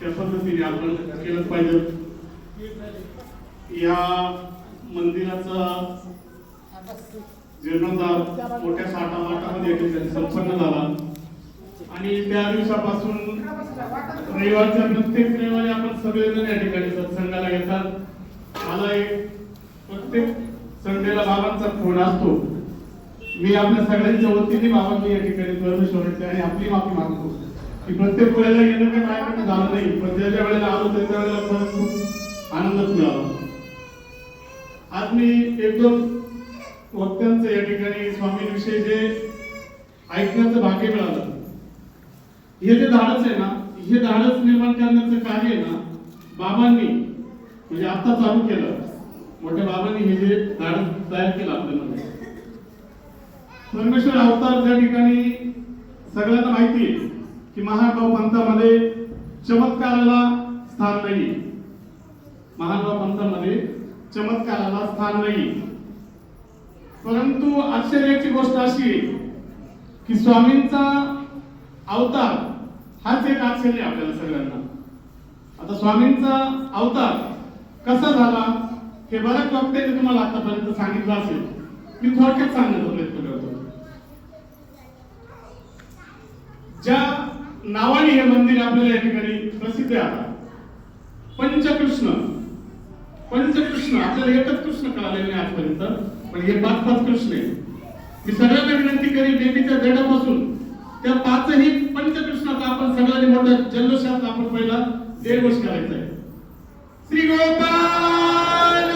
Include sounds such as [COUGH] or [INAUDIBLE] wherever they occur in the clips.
त्या पद्धतीने आपण केलं पाहिजे. या मंदिराचा जीर्णोद्धार मोठ्या साठावाटामध्ये या ठिकाणी संपन्न झाला. आणि त्या दिवसापासून रविवारच्या प्रत्येक रविवारी आपण सगळेजण या ठिकाणी सत्संगाला येतात. मला एक प्रत्येक संडेला बाबांचा फोन असतो. मी आपल्या सगळ्यांच्या वतीने बाबांनी या ठिकाणी परमेश्वराची आणि आपली माफी मागतो. की प्रत्येक वेळेला येणं काही माझ्याकडनं झालं नाही. पण ज्या ज्या वेळेला आलो त्या वेळेला पण खूप आनंदच मिळाला. आज मी एक दोन वक्त्यांचं या ठिकाणी स्वामींविषयी जे ऐकण्याचं भाग्य मिळालं. हे जे धाडस आहे ना हे धाडस निर्माण करण्याचं कार्य आहे ना बाबांनी म्हणजे आता चालू केलं. मोठ्या बाबांनी हे जे धाडस तयार केलं आपल्याला परमेश्वर अवतार त्या ठिकाणी सगळ्यांना माहिती आहे की महागाव पंथामध्ये चमत्काराला स्थान नाही. महागाव पंथामध्ये चमत्काराला स्थान नाही. परंतु आश्चर्याची गोष्ट अशी की स्वामींचा अवतार हाच एक आश्चर्य आपल्याला सगळ्यांना. आता स्वामींचा अवतार कसा झाला हे बऱ्याच वक्त्यांनी तुम्हाला आतापर्यंत सांगितलं असेल. मी थोडक्यात सांगण्याचा प्रयत्न करतो. ज्या नावाने हे मंदिर आपल्याला या ठिकाणी प्रसिद्ध आहे. आता पंचकृष्ण. पंचकृष्ण आपल्याला एकच कृष्ण कळालेले नाही आजपर्यंत पण हे पाच पाच कृष्ण आहे मी सगळ्यांना विनंती करीन देवीच्या जडापासून त्या पाचही पंचकृष्णाचा आपण सगळ्यांनी मोठ्या जल्लोषात आपण पहिला देवघोष करायचा आहे. श्री गोपाल!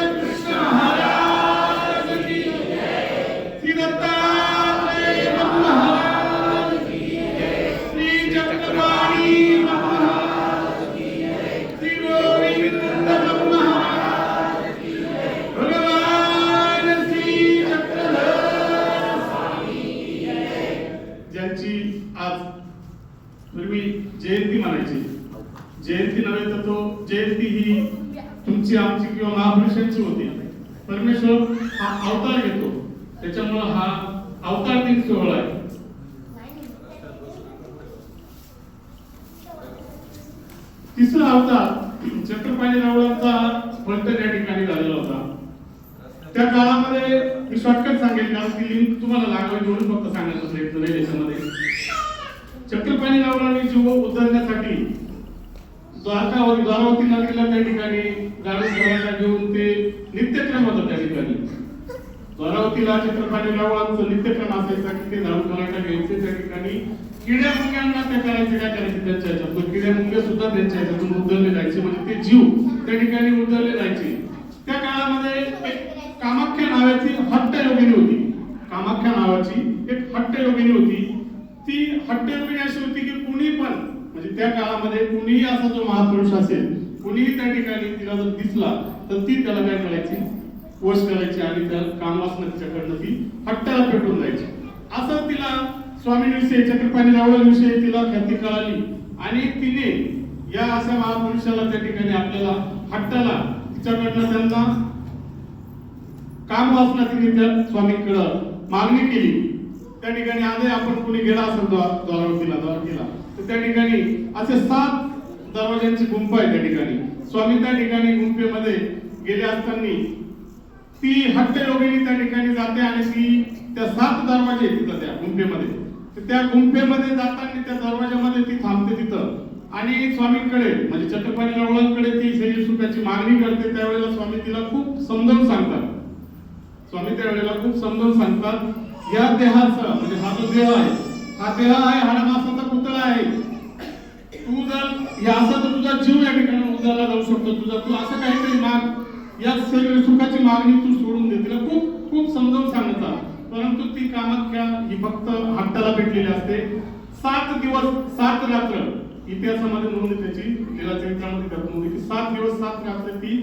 त्यांची आज म्हणजे पूर्वी जयंती म्हणायची. जयंती नव्हे तर तो जयंती ही तुमची आमची किंवा महापुरुषांची होती. परमेश्वर हा अवतार घेतो. त्याच्यामुळं हा अवतार दिन सोहळा आहे. तिसरा अवतार छत्रपाणी रावळांचा फलटण या ठिकाणी झालेला होता. त्या काळामध्ये मी शॉर्टकट सांगेल कारण ती लिंक तुम्हाला लागेल म्हणून फक्त सांगायचा प्रयत्न नाही त्याच्यामध्ये छत्रपती रावळांनी जीव उतरण्यासाठी द्वारका द्वारावती नदीला त्या ठिकाणी गाडी घेऊन ते नित्यक्रम होता त्या ठिकाणी. द्वारावतीला चक्रपाणी रावळांचं नित्यक्रम असायचा की ते झाडू करायला घ्यायचे त्या ठिकाणी. किड्या मुंग्यांना ते करायचे काय करायचे त्यांच्या ह्याच्यात? किड्या मुंग्या सुद्धा त्यांच्या ह्याच्यातून उद्धरले जायचे म्हणजे ते जीव त्या ठिकाणी उद्धरले जायचे. त्या काळामध्ये कामाख्या नावाची हट्ट योगिनी होती. कामाख्या नावाची एक हट्ट योगिनी होती. ती हट्ट योगिनी अशी होती की कुणी पण म्हणजे त्या काळामध्ये कुणीही असा जो महापुरुष असेल कुणीही त्या ठिकाणी तिला जर दिसला तर ती त्याला काय करायची? पोष करायची आणि त्या कामवासना तिच्याकडनं ती हट्टाला पेटून जायची असं तिला स्वामींविषयी चक्रपाणी रावळांविषयी तिला ख्याती कळाली. आणि तिने या अशा महापुरुषाला त्या ठिकाणी आपल्याला हट्टाला तिच्याकडनं त्यांना काम वासना तिने त्या स्वामींकडं मागणी केली. त्या ठिकाणी आधी आपण कोणी गेला असेल द्वा- द्वारकीला तर त्या ठिकाणी असे सात दरवाज्यांची गुंफा आहे त्या ठिकाणी. स्वामी त्या ठिकाणी गुंफेमध्ये गेले असताना ती हट्टे योगिनी त्या ठिकाणी जाते आणि ती त्या सात दरवाजे तिथं त्या गुंफेमध्ये. तर त्या गुंफेमध्ये जाताना त्या दरवाजामध्ये ती थांबते तिथं. आणि स्वामींकडे म्हणजे छत्रपती रावळांकडे ती सैल सुखाची मागणी करते त्यावेळेला स्वामी तिला खूप समजावून सांगतात. स्वामी त्यावेळेला खूप समजावून सांगतात या देहाचा म्हणजे हा जो देह आहे हा देह आहे हाडामासाचा पुतळा आहे. तू जर या असा तर तुझा जीव या ठिकाणी उद्याला जाऊ शकतो तुझा तू असं काहीतरी माग या शरीर सुखाची मागणी तू सोडून दे. तिला खूप खूप समजावून सांगतात. परंतु ती कामाख्या ही फक्त हट्टाला पेटलेली असते. सात दिवस सात रात्र इतिहासामध्ये नोंद त्याची तिला चरित्रामध्ये त्यात नोंद की सात दिवस सात रात्र ती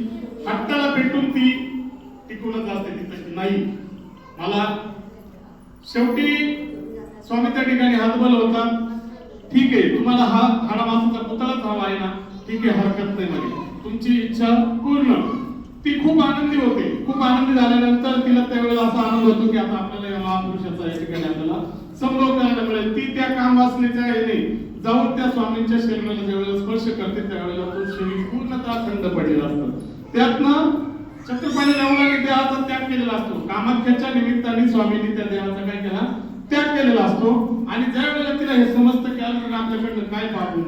हट्टाला पेटून ती टिकूनच असते ती तशी नाही. मला शेवटी स्वामी त्या ठिकाणी हातबल होता. ठीक आहे तुम्हाला हा हाडामासाचा पुतळाच हवा आहे ना? ठीक आहे हरकत नाही म्हणे. तुमची इच्छा पूर्ण. ती खूप आनंदी होते. खूप आनंदी झाल्यानंतर तिला त्यावेळेला असा आनंद होतो की आता आपल्याला या महापुरुषाचा या ठिकाणी आपल्याला संभव करायला मिळेल. ती त्या काम वासनेच्या याने जाऊन त्या स्वामींच्या शरीराला ज्यावेळेला स्पर्श करते त्यावेळेला त्यावेळेला तो शरीर पूर्णतः थंड पडलेला असतो. त्यातनं चक्रपाणी रावणाने देहाचा त्याग केलेला असतो. कामाख्याच्या निमित्ताने स्वामींनी त्या देवाचा काय केला? त्याग केलेला असतो. आणि ज्या वेळेला तिला हे समजतं की अजून आपल्याकडनं काय पाप होऊ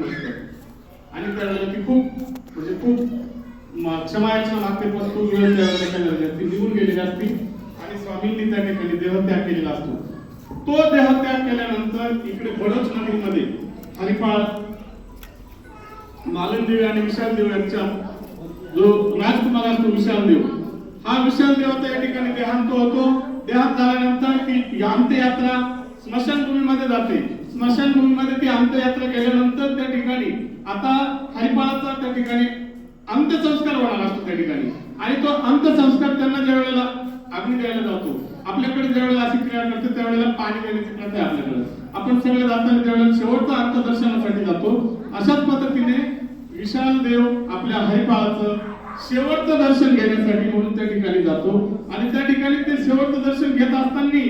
आणि त्यावेळेला ती खूप म्हणजे खूप क्षमायच्या मागते पण तो वेळ त्यावेळेला काय झालेली असते निघून गेलेली असते. आणि स्वामींनी त्या ठिकाणी देहत्याग केलेला असतो. तो देहत्याग केल्यानंतर इकडे बडच नदीमध्ये हरिपाळ मालनदेव आणि विशाल देव यांच्या जो राजकुमार असतो विशालदेव हा विशालदेवाचा या ठिकाणी देहांत होतो. देहांत झाल्यानंतर ती अंत्ययात्रा स्मशानभूमीमध्ये जाते. स्मशानभूमीमध्ये ती अंत्ययात्रा केल्यानंतर त्या ठिकाणी आता हरिपाळाचा त्या ठिकाणी अंत्यसंस्कार होणार असतो त्या ठिकाणी. आणि तो अंत्यसंस्कार त्यांना ज्या वेळेला अग्नी द्यायला जातो आपल्याकडे ज्या वेळेला अशी क्रिया करते त्यावेळेला पाणी देण्याची प्रथा आहे आपल्याकडे. आपण सगळे जाताना त्यावेळेला शेवटचा अंत दर्शनासाठी जातो अशाच पद्धतीने विशाल देव आपल्या हरिपाळाचं शेवटचं दर्शन घेण्यासाठी म्हणून त्या ठिकाणी जातो. आणि त्या ठिकाणी ते शेवटचं दर्शन घेत असताना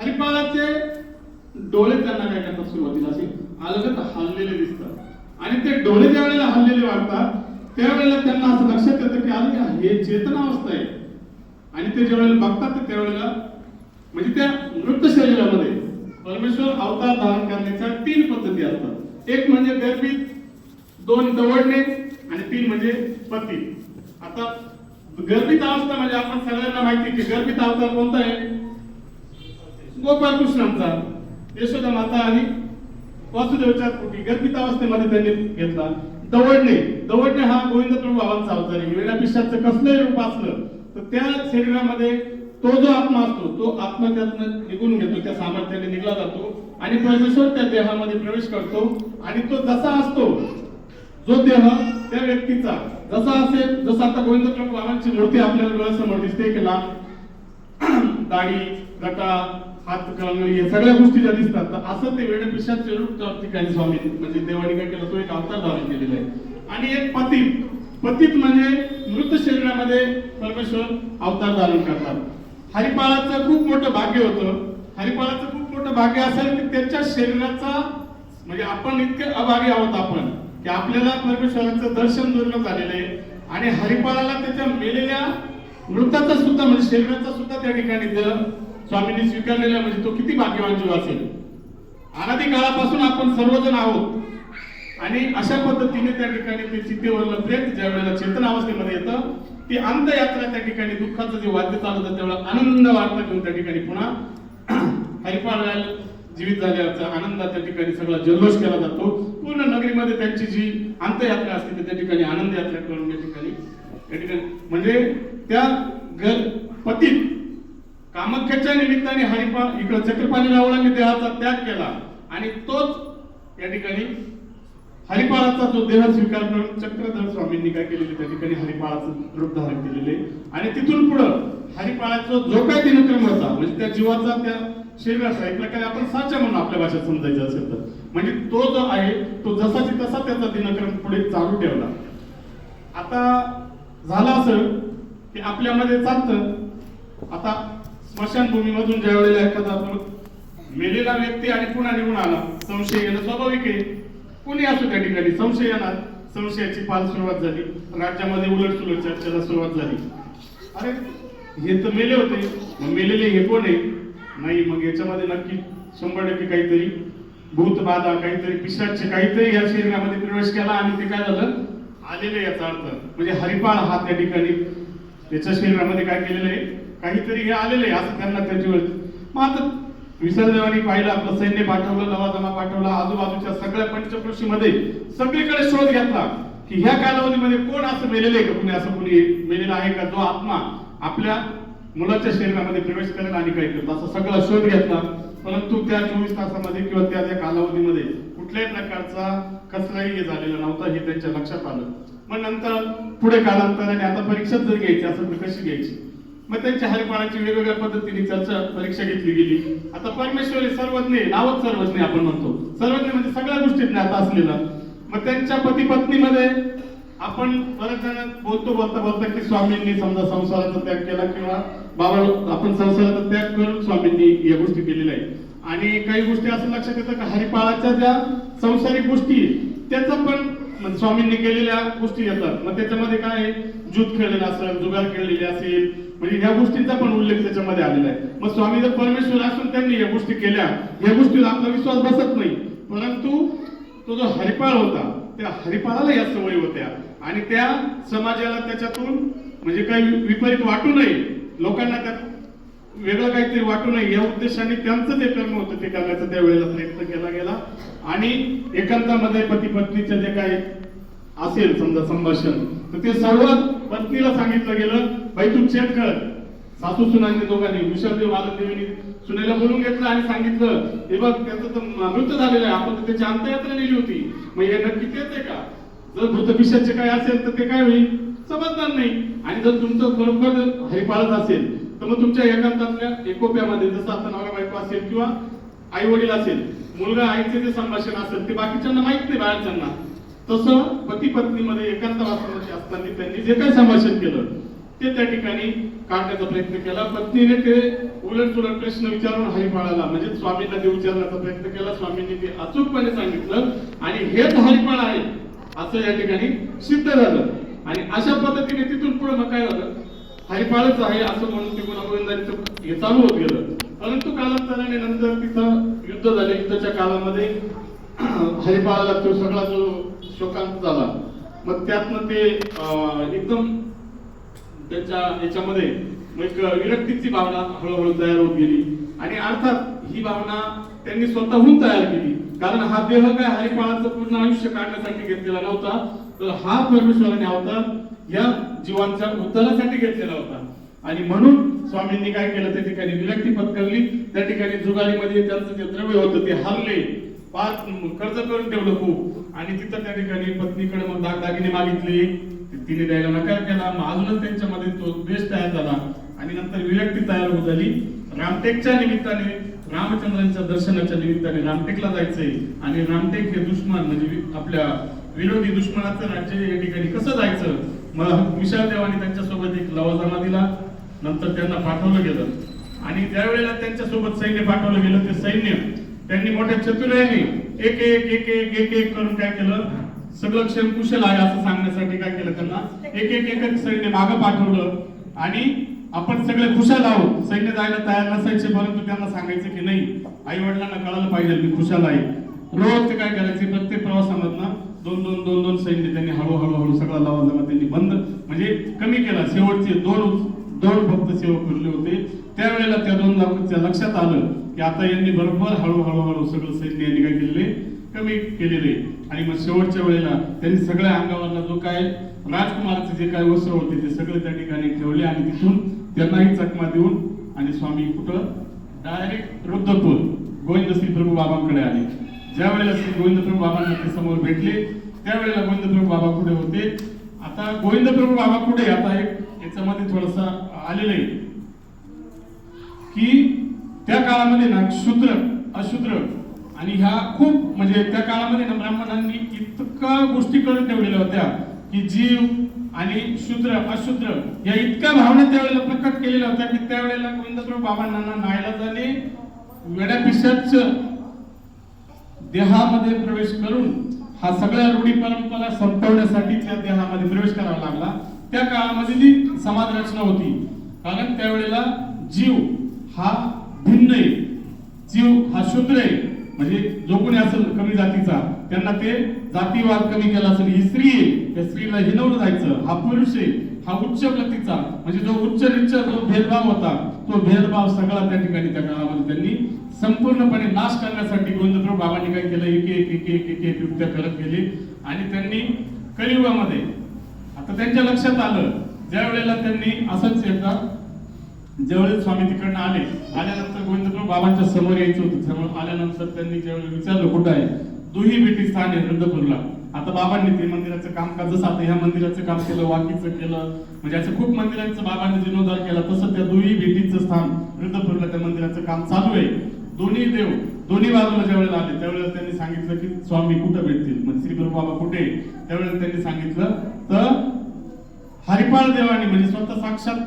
हरिपाळाचे डोळे त्यांना काय करतात सुरुवातीला असे अलगत हललेले दिसतात. आणि ते डोळे ज्या वेळेला हललेले वाटतात त्यावेळेला त्यांना असं लक्षात येतं की अरे हे चेतनावस्था आहे. आणि ते ज्या वेळेला बघतात त्यावेळेला म्हणजे त्या मृत शरीरामध्ये परमेश्वर अवतार धारण करण्याच्या तीन पद्धती असतात. एक म्हणजे गर्भित दोन दवडणे आणि तीन म्हणजे पती. आता गर्भित अवस्था म्हणजे आपण सगळ्यांना माहिती की गर्भित अवस्था कोणता आहे? गोपाळकृष्णांचा. यशोदा माता आणि वासुदेवच्या पोटी गर्भित अवस्थेमध्ये त्यांनी घेतला. दवडणे. दवडणे हा गोविंद प्रभू बाबांचा अवतार आहे. वेळा पिशाचं कसलंही रूप असलं तर त्या शरीरामध्ये तो जो आत्मा असतो तो आत्मा त्यातनं निघून घेतो त्या सामर्थ्याने निघला जातो आणि परमेश्वर त्या देहामध्ये प्रवेश करतो आणि तो जसा असतो जो देह त्या व्यक्तीचा. जसा असेल जसं आता गोविंद प्रभू बाबांची मूर्ती आपल्याला डोळ्यासमोर दिसते की लांब [CLEARS THROAT] दाढी गटा हात कळंगळी या सगळ्या गोष्टी ज्या दिसतात तर असं ते वेळ पिशाचे रूप त्या ठिकाणी स्वामी म्हणजे देवाने काय केलं तो एक अवतार धारण केलेला आहे. आणि एक पतित पतित म्हणजे मृत शरीरामध्ये परमेश्वर अवतार धारण करतात. हरिपाळाचं खूप मोठं भाग्य होतं. हरिपाळाचं खूप मोठं भाग्य असेल की त्याच्या शरीराचा म्हणजे आपण इतके अभागी आहोत आपण. की आपल्याला परमेश्वराचं दर्शन दुर्लभ झालेलं आहे. आणि हरिपाळाला त्याच्या मेलेल्या मृताचा सुद्धा म्हणजे शरीराचा सुद्धा त्या ठिकाणी स्वामींनी स्वीकारलेला म्हणजे तो किती भाग्यवान जीव असेल. अनादी काळापासून आपण सर्वजण आहोत. आणि अशा पद्धतीने त्या ठिकाणी ते चितेवरलं प्रेत ज्या वेळेला चेतन अवस्थेमध्ये येतं ती अंतयात्रा त्या ठिकाणी दुःखाचं जे वाद्य चालवतं त्यावेळेला आनंद वार्ता घेऊन त्या ठिकाणी पुन्हा [CLEARS THROAT] हरिपाळ जीवित झाल्याचा आनंद त्या ठिकाणी सगळा जल्लोष केला जातो. पूर्ण नगरीमध्ये त्यांची जी अंतयात्रा असते ती त्या ठिकाणी आनंद यात्रा करून त्या ठिकाणी त्या ठिकाणी. म्हणजे त्या घर पतीत कामाख्याच्या निमित्ताने हरिपा इकडं चक्रपाणी रावळांनी देहाचा त्याग केला आणि तोच या ठिकाणी हरिपाळाचा जो देह स्वीकार करून चक्रधर स्वामींनी काय केलेले त्या ठिकाणी हरिपाळाचं रूप धारण केलेले. आणि तिथून पुढं हरिपाळाचा जो काय दिनक्रम होता म्हणजे त्या जीवाचा त्या शरीराचा एक प्रकारे आपण साचा म्हणून आपल्या भाषेत समजायचं असेल तर. म्हणजे तो जो आहे तो जसाची तसा त्याचा दिनक्रम पुढे चालू ठेवला. आता झालं असं की आपल्यामध्ये चालतं. आता स्मशानभूमीमधून ज्या वेळेला एखादा मेलेला व्यक्ती आणि पुन्हा निघून आला संशय येणं स्वाभाविक आहे. कोणी असो त्या ठिकाणी संशय येणार. संशयाची पाल सुरुवात झाली. राज्यामध्ये उलट सुलट चर्चेला सुरुवात झाली. अरे हे तर मेले होते. मग मेलेले हे कोण आहे? नाही मग याच्यामध्ये नक्की शंभर टक्के काहीतरी भूत बाधा काहीतरी पिशाच काहीतरी या शरीरामध्ये प्रवेश केला आणि ते काय झालं? आलेलं याचा अर्थ. म्हणजे हरिपाळ हा त्या ठिकाणी त्याच्या शरीरामध्ये काय केलेलं आहे? काहीतरी हे आलेलं आहे असं त्यांना त्याची वेळ मग आता विसर्जवानी पाहिलं आपलं सैन्य पाठवलं नवाजमा पाठवला आजूबाजूच्या सगळ्या पंचकृषीमध्ये सगळीकडे शोध घेतला की ह्या कालावधीमध्ये कोण असं मेलेलं आहे का कुणी? असं कुणी मेलेला आहे का? जो आत्मा आपल्या मुलाच्या शरीरामध्ये प्रवेश करेल आणि काय करतो? असा सगळा शोध घेतला. परंतु त्या चोवीस तासामध्ये किंवा त्या त्या कालावधीमध्ये कुठल्याही प्रकारचा कचराही हे झालेला नव्हता हे त्यांच्या लक्षात आलं. मग नंतर पुढे कालांतराने आता परीक्षा जर घ्यायची असेल तर कशी घ्यायची? मग त्यांच्या हरिपाळाची वेगवेगळ्या पद्धतीने चर्चा परीक्षा घेतली गेली. आता परमेश्वरी सर्वज्ञ नावच सर्वज्ञ आपण म्हणतो. सर्वज्ञ म्हणजे सगळ्या गोष्टीत ज्ञात असलेला. मग त्यांच्या पती पत्नीमध्ये आपण बरेच जण बोलतो बोलता बोलता की स्वामींनी समजा संसाराचा त्याग केला किंवा बाबा आपण संसाराचा त्याग करून स्वामींनी या गोष्टी केलेल्या आहेत. आणि काही गोष्टी असं लक्षात येतं की हरिपाळाच्या ज्या संसारिक गोष्टी त्याचा पण स्वामींनी केलेल्या गोष्टी येतात. मग त्याच्यामध्ये काय आहे? जूत खेळलेलं असेल जुगार खेळलेली असेल म्हणजे ह्या गोष्टींचा पण उल्लेख त्याच्यामध्ये आलेला आहे. मग स्वामी जर परमेश्वर असून त्यांनी या गोष्टी केल्या या गोष्टीवर आपला विश्वास बसत नाही. परंतु तो जो हरिपाळ होता त्या हरिपाळाला या सवयी होत्या. आणि त्या समाजाला त्याच्यातून म्हणजे काही विपरीत वाटू नये. लोकांना त्यात वेगळं काहीतरी वाटू नये. या उद्देशाने त्यांचं जे कर्म होतं ते करण्याचा त्यावेळेला प्रयत्न केला गेला. आणि एकांतामध्ये पती पत्नीचं जे काही असेल समजा संभाषण तर ते सर्व पत्नीला सांगितलं गेलं बाई तू चेक कर. सासू सुनांनी दोघांनी विशालदेव आनंददेवीनी सुनेला बोलून घेतलं आणि सांगितलं हे बघ त्याचं तर मृत झालेलं आहे. आपण तर त्याची अंत्ययात्रा नेली होती. मग हे नक्की तेच आहे का? जर भूत पिशाचे काय असेल तर ते काय होईल? समजणार नाही. आणि जर तुमचं खरोखर जर हरिपाळत असेल तर मग तुमच्या एकांतातल्या एकोप्यामध्ये जसं आता नवरा बायको असेल किंवा आई वडील असेल मुलगा आईचे जे संभाषण असेल ते बाकीच्यांना माहीत नाही बाहेरच्यांना तसं पती पत्नीमध्ये एकांत वासनामध्ये असताना त्यांनी जे काही संभाषण केलं ते त्या ठिकाणी काढण्याचा प्रयत्न केला. पत्नीने ते उलट सुलट प्रश्न विचारून हरिपाळाला म्हणजे स्वामींना ते विचारण्याचा प्रयत्न केला. स्वामींनी ते अचूकपणे सांगितलं. आणि हेच हरिपाळ आहे. असं या ठिकाणी सिद्ध झालं. आणि अशा पद्धतीने तिथून पुढे मग काय झालं? हरिपाळच आहे असं म्हणून ते गुणागोविंदांचं हे चालू होत गेलं. परंतु कालांतराने नंतर तिथं युद्ध झाले. युद्धाच्या काळामध्ये [CLEARS THROAT] हरिपाळाला तो सगळा जो शोकांत झाला. मग त्यातनं ते एकदम त्यांच्या याच्यामध्ये एक विरक्तीची भावना हळूहळू तयार होत गेली. आणि अर्थात ही भावना त्यांनी स्वतःहून तयार केली. कारण हा देह काय हरिपाळाचं पूर्ण आयुष्य काढण्यासाठी घेतलेला नव्हता तर हा परमेश्वराने अवतार या जीवांच्या उद्धारासाठी घेतलेला होता. आणि म्हणून स्वामींनी काय केलं? त्या ठिकाणी विरक्ती पत्करली. त्या ठिकाणी जुगारीमध्ये त्यांचं जे द्रव्य होतं ते हरले. पाच कर्ज करून ठेवलं खूप. आणि तिथं त्या ठिकाणी पत्नीकडे मग दागदागिने मागितले. तिने द्यायला नकार केला. मग अजूनच त्यांच्यामध्ये तो द्वेष तयार झाला. आणि नंतर विरक्ती तयार होत झाली. रामटेकच्या निमित्ताने रामचंद्रांच्या दर्शनाच्या निमित्ताने रामटेकला जायचंय. आणि रामटेक हे दुश्मन म्हणजे आपल्या विरोधी दुश्मनाचं राज्य या ठिकाणी कसं जायचं? मला विशाल देवाने त्यांच्यासोबत एक लवाजमा दिला. नंतर त्यांना पाठवलं गेलं. आणि त्यावेळेला त्यांच्यासोबत त्यांच्यासोबत सैन्य पाठवलं गेलं ते सैन्य त्यांनी मोठ्या चतुर्याने एक एक एक एक एक एक करून काय केलं? सगळं क्षण कुशल आहे असं सांगण्यासाठी काय केलं त्यांना? एक एक एक एक सैन्य मागं पाठवलं. आणि आपण सगळे खुशाल आहोत. सैन्य जायला तयार नसायचे परंतु त्यांना सांगायचं की नाही आई वडिलांना कळायला पाहिजे मी खुशाल आहे. रोज ते काय करायचे? प्रत्येक प्रवासामधनं दोन दोन दोन दोन सैन्य त्यांनी हळूहळू हळू सगळा लवाजमा त्यांनी बंद म्हणजे कमी केला. शेवटचे दोन दोन फक्त सेवक उरले होते. त्यावेळेला त्या दोन लोकांच्या लक्षात आलं की आता यांनी बरोबर हळूहळू हळू सगळं सैन्य यांनी काय केलेले? कमी केलेले. आणि मग शेवटच्या वेळेला त्यांनी सगळ्या अंगावरला जो काय राजकुमारचे जे काय वस्त्र होते ते सगळे त्या ठिकाणी ठेवले आणि तिथून त्यांनाही चकमा देऊन आणि स्वामी कुठं? डायरेक्ट रुद्रपूर गोविंद सिंग प्रभू बाबांकडे आले. ज्या वेळेला श्री गोविंद प्रभू बाबांना ते समोर भेटले त्यावेळेला गोविंद प्रभू बाबा कुठे होते. आता गोविंद प्रभू बाबा कुठे आता एक याच्यामध्ये थोडासा आलेलं आहे. की त्या काळामध्ये ना शूद्र अशूद्र आणि ह्या खूप म्हणजे त्या काळामध्ये ना ब्राह्मणांनी इतका गोष्टी करून ठेवलेल्या होत्या की जीव आणि शूद्र अशुद्र या इतक्या भावना त्यावेळेला प्रकट केलेल्या होत्या की त्यावेळेला गोविंदप्रभू बाबांना नाईलाजाने वेड्यापिशाच देहामध्ये प्रवेश करून हा सगळ्या रूढी परंपरा संपवण्यासाठी त्या देहामध्ये प्रवेश करावा लागला. त्या काळामध्ये जी समाज रचना होती कारण त्यावेळेला जीव हा भिन्न आहे. जीव हा शूद्र आहे. म्हणजे जो कोणी असेल कमी जातीचा त्यांना ते जातीवाद कमी केला असेल. ही स्त्री आहे. त्या स्त्रीला हिनवलं जायचं. हा पुरुष आहे. हा उच्च प्रतीचा. म्हणजे जो उच्च निच्च जो भेदभाव होता तो भेदभाव सगळा त्या ठिकाणी त्या काळामध्ये त्यांनी संपूर्णपणे नाश करण्यासाठी गोविंदप्रभू बाबांनी काय केलं? एक एक एक एक एक एक युक्त्या करत गेली. आणि त्यांनी कलियुगामध्ये आता त्यांच्या लक्षात आलं ज्या वेळेला त्यांनी असंच एकदा ज्यावेळेस स्वामी तिकडनं आले आल्यानंतर गोविंदप्रभू बाबांच्या समोर यायचं होतं. आल्यानंतर त्यांनी ज्यावेळेला विचारलं कुठं आहे? दुही बेटी स्थान आहे वृद्धपूरला आता बाबांनी ते मंदिराचं काम का जसं आता ह्या मंदिराचं काम केलं वाकीचं केलं म्हणजे असं खूप मंदिरांचं बाबांनी जीर्णोद्धार केला तसं त्या दोन्ही बेटीचं स्थान वृद्धपूरला त्या मंदिराचं काम चालू आहे. दोन्ही देव दोन्ही बाजूला ज्यावेळेला आले त्यावेळेला त्यांनी सांगितलं की स्वामी कुठं भेटतील? म्हणजे श्री प्रभू बाबा कुठे आहे? त्यावेळेला त्यांनी सांगितलं तर हरिपाळ देवाने म्हणजे स्वतः साक्षात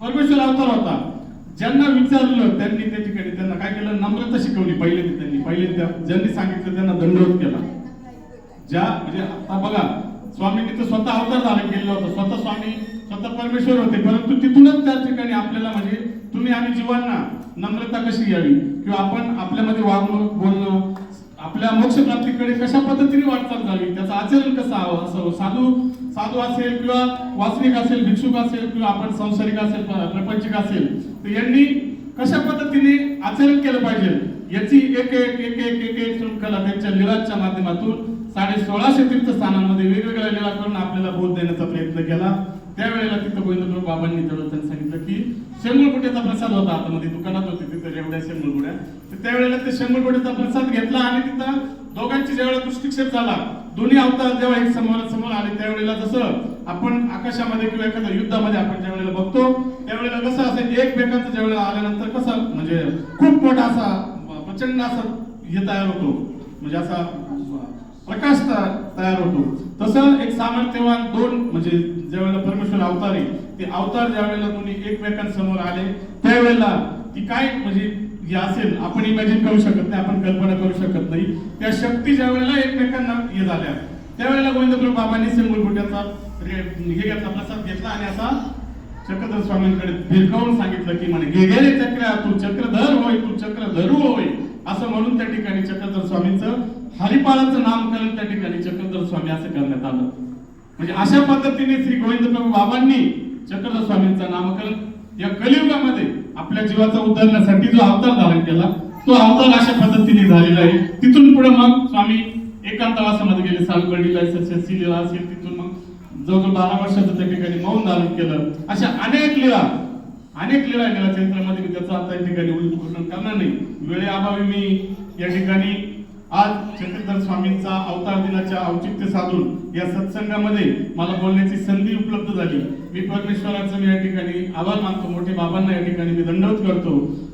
परमेश्वर अवतार होता. ज्यांना विचारलं त्यांनी त्या ठिकाणी त्यांना काय केलं? नम्रता शिकवली पहिले त्यांनी. पहिले त्या ज्यांनी सांगितलं त्यांना दंडवत केला. ज्या म्हणजे आता बघा स्वामींनी तर स्वतः अवतार धारण केलेलं होतं. स्वतः स्वामी स्वतः परमेश्वर होते. परंतु तिथूनच त्या ठिकाणी आपल्याला म्हणजे तुम्ही आम्ही जीवांना नम्रता कशी घ्यावी किंवा आपण आपल्यामध्ये वागणं बोलणं आपल्या मोक्षप्राप्तीकडे कशा पद्धतीने वाटचाल झाली त्याचं आचरण कसं हवं? असं साधू साधू असेल किंवा वासनिक असेल भिक्षुक असेल किंवा आपण संसारिक असेल प्रपंचिक असेल तर यांनी कशा पद्धतीने आचरण केलं पाहिजे? याची एक एक एक एक एक एक शृंखला त्यांच्या लिलाच्या माध्यमातून साडे सोळाशे तीर्थस्थानांमध्ये वेगवेगळ्या लिला करून आपल्याला बोध देण्याचा प्रयत्न केला. त्यावेळेला तिथं गोविंदप्रभू बाबांनी त्यांनी सांगितलं की शेंगुळकुट्याचा प्रसाद होता आतमध्ये दुकानात होते तिथं एवढ्या शेंगुळकुड्या तर त्यावेळेला ते शेंगुळकुट्याचा प्रसाद घेतला आणि तिथं दोघांची ज्यावेळेला दृष्टिक्षेप झाला दोन्ही अवतार जेव्हा एक समोर समोर आले त्यावेळेला जसं आपण आकाशामध्ये किंवा एखाद्या युद्धामध्ये आपण ज्यावेळेला बघतो त्यावेळेला कसं असेल एकमेकांचं ज्यावेळेला आल्यानंतर कसं म्हणजे खूप मोठा असा प्रचंड असा हे तयार होतो. म्हणजे असा प्रकाश तयार होतो. तसं एक सामर्थ्यवान दोन म्हणजे ज्यावेळेला परमेश्वर अवतार आहे ते अवतार ज्यावेळेला दोन्ही एकमेकांसमोर आले त्यावेळेला ती काय म्हणजे हे असेल आपण इमॅजिन करू शकत नाही आपण कल्पना करू शकत नाही. त्या शक्ती ज्या वेळेला एकमेकांना हे झाल्या त्यावेळेला गोविंदप्रभू बाबांनी सिंगुलगुट्याचा हे घेतला प्रसाद घेतला आणि असा चक्रधर स्वामींकडे भिरकावून सांगितलं की म्हणे घे गेले चक्र तू चक्रधर होय तू चक्रधरू होय. असं म्हणून त्या ठिकाणी चक्रधर स्वामींचं हरिपालाचं नामकरण त्या ठिकाणी चक्रधर स्वामी असं करण्यात आलं. म्हणजे अशा पद्धतीने श्री गोविंद प्रभू बाबांनी चक्रधर स्वामींचं नामकरण या कलियुगामध्ये आपल्या जीवाचा उद्धारण्यासाठी जो अवतार धारण केला तो अवतार अशा पद्धतीने झालेला आहे. तिथून पुढे मग स्वामी एकांतवासामध्ये गेले सालगडीला लिला असेल तिथून मग जवळजवळ बारा वर्षाचं त्या ठिकाणी मौन धारण केलं. अशा अनेक लीळा अनेक लीळा केल्या चरित्रामध्ये मी त्याचं आता या ठिकाणी वर्णन करणार नाही. वेळेअभावी मी या ठिकाणी आज चंद्रधर स्वामींचा अवतार दिनाच्या औचित्य साधून या सत्संगामध्ये मला बोलण्याची संधी उपलब्ध झाली. मी परमेश्वराचं मी या ठिकाणी आभार मानतो. मोठे बाबांना या ठिकाणी मी दंडवत करतो.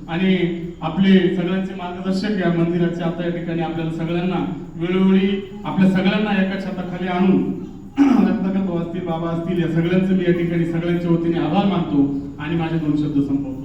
आणि आपले सगळ्यांचे मार्गदर्शक या मंदिराचे आता या ठिकाणी आपल्याला सगळ्यांना वेळोवेळी आपल्या सगळ्यांना एका छताखाली आणून रत्नाकर असतील बाबा असतील या सगळ्यांचं मी या ठिकाणी सगळ्यांच्या वतीने आभार मानतो. आणि माझे दोन शब्द संपवतो.